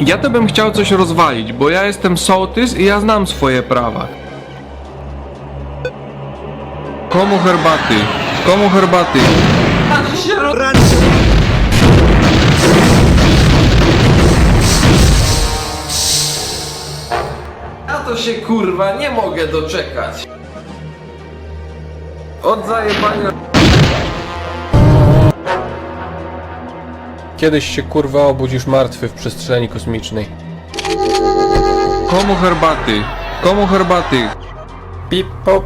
Ja to bym chciał coś rozwalić, bo ja jestem sołtys i ja znam swoje prawa. Komu herbaty? Komu herbaty? Ja to się kurwa nie mogę doczekać. Od zajebania. Kiedyś się kurwa obudzisz martwy w przestrzeni kosmicznej. Komu herbaty? Komu herbaty? Pip pop.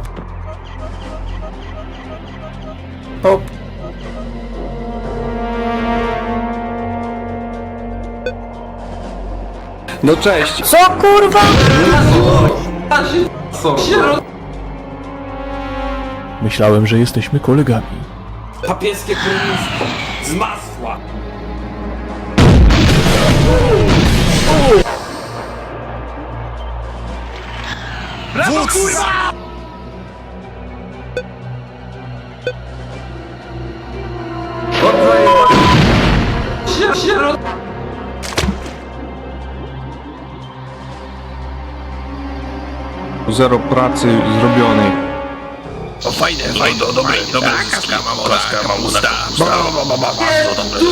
Pop. No cześć. Co kurwa? Co? Się roz... Myślałem, że jesteśmy kolegami. Papieskie królestwo z masła. Się roz... Zero pracy zrobionej. To fajne, fajne, to dobre, dobre klaska mamona, klaska mamona. Bardzo dobre. Tu,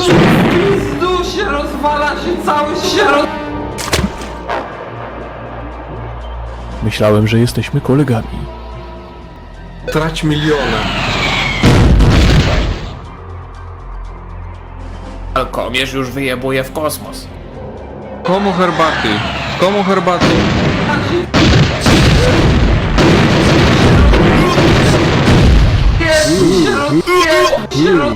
pizdu się rozwala się cały się roz... Myślałem, że jesteśmy kolegami. Trać miliona. Alkomierz już wyjebuje w kosmos. Komu herbaty? Komu herbaty? Się roz... Się roz...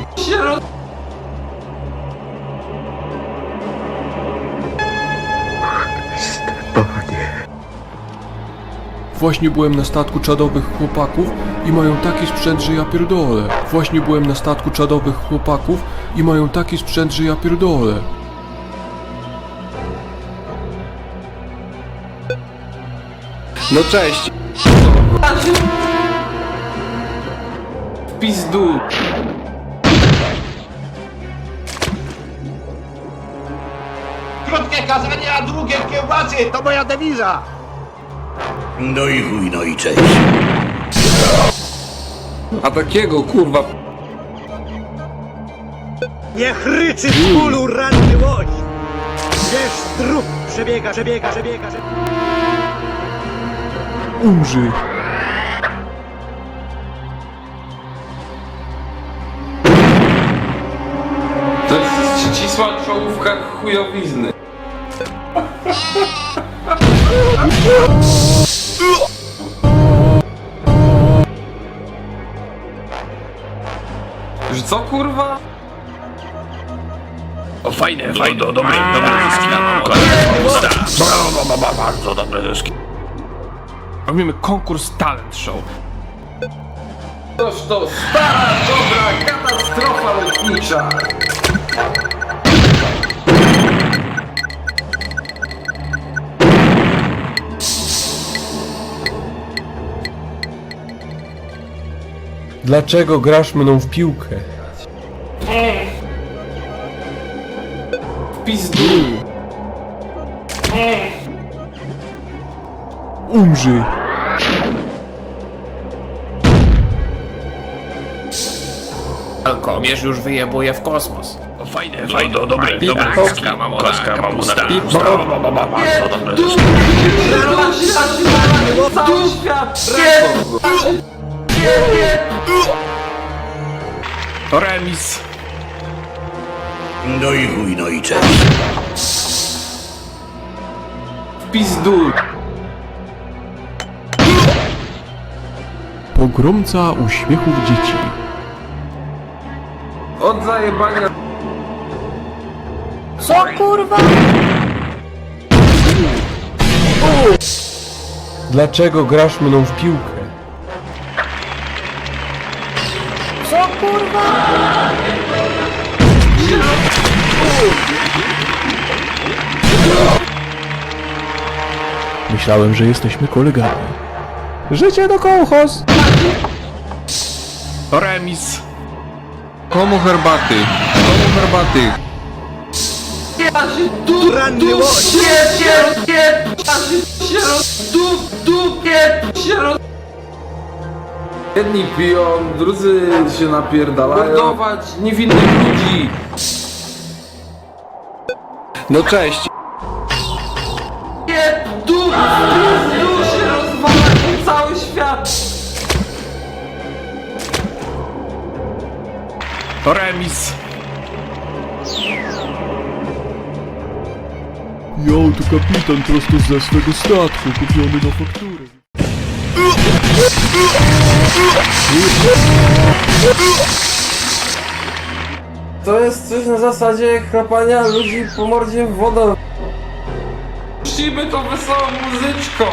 Właśnie byłem na statku czadowych chłopaków i mają taki sprzęt, że ja pierdolę. Właśnie byłem na statku czadowych chłopaków i mają taki sprzęt, że ja pierdolę. No cześć. W pizdu. Krótkie kazanie, a drugie kiełbasy, to moja dewiza. No i chuj, no i cześć. A takiego kurwa. Niech ryczy w kulu ranny łoś. Wiesz, trup przebiega, przebiega, przebiega, przebiega. Umrzyj. To jest ścisła czołówka chujowizny. Że co kurwa? To fajne, fajne, to dobre, dobre klaska mamona. Bardzo dobre deski. Robimy konkurs talent show. Toż to stara, dobra katastrofa lotnicza. Dlaczego grasz mną w piłkę? W pizdu. Umrzyj. Alkomierz już wyjebuje w kosmos. To fajne, fajne, to dobre, dobre klaska mamona, klaska mamona. Bardzo dobre deski. Cały świat To remis. No i chuj, no i cześć. w pizdu. Pogromca uśmiechów dzieci. Od zajebania. Co kurwa? Dlaczego grasz mną w piłkę? Kurwa? Myślałem, że jesteśmy kolegami. Życie do kołchos! To remis. Komu herbaty? Komu herbaty? Du, Ranny łoś. du, Jedni piją, drudzy się napierdalają. Mordować niewinnych ludzi! No cześć! Nie, du, du, du się rozwala cały świat. Remis. Jo, to kapitan prosto ze swego statku, kupiony na fakturę. To jest coś na zasadzie chrapania ludzi po mordzie w wodę. Puścimy to wesołą muzyczką.